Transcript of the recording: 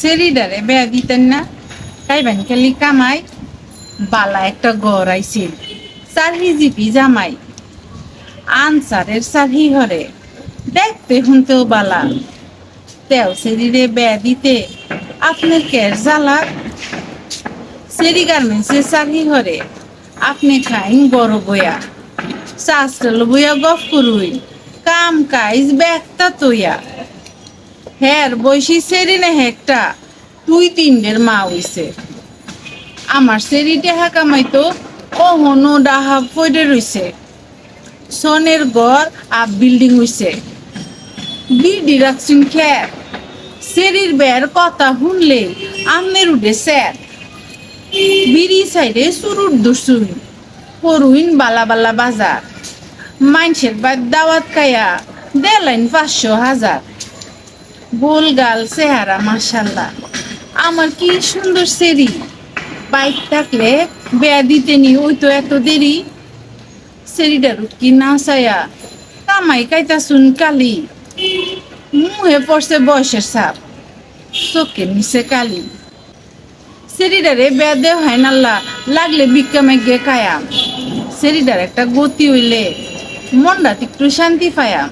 সেরিডারে বেয়া দিতেন না। কাইবান খালি কামাই, বালা একটা গড় আইছে। সারহি জিপি জামাই, আনসারের সারহি হরে দেখতে শুনতেও বালা। তেও সেরিরে বেয়া দিতে, আপনার কের জ্বালা? সেরি গার্মেন্টসের সারহি হরে আপনি খাইন বড় বয়া শাস্ত্রাল বইয়া গফ করুই, কাম কাইজ ব্যাগটা তৈয়া হ্যার বয়সী সেরি না হেকটা, তুই তিনদের মা হইছে। আমার সেরি টেহা কামাইতো হনো ডাহা ফইডে রইছে। সনের গড় আপ বিল্ডিং হইছে। বিডি রাখছেন খ্যার সেরির বের কথা শুনলে আমের উঠে স্যার। বিড়ি সাইডে সুরুর দুসুই পড়ুইন বালা বালা বাজার। মাইনসের বাদ দাওয়াত খায়া দেলাইন পাঁচশো হাজার। গোল গাল চেহারা মাসাল্লাহ আমার কি সুন্দর সেরি বাইক থাকলে বেয়া দিতে নি, ওই তো এত দেরি। সেরিটার কি না চায়া কামাই কাইতা শুন কালি। মুহে পড়ছে বয়সের সাপ চোখে নিচে কালি। সেরিডারে বেয়া দেও হয় নাল্লা লাগলে বিক্কামে গে কায়াম সেরিডার একটা গতি হইলে মনটা একটু শান্তি পায়াম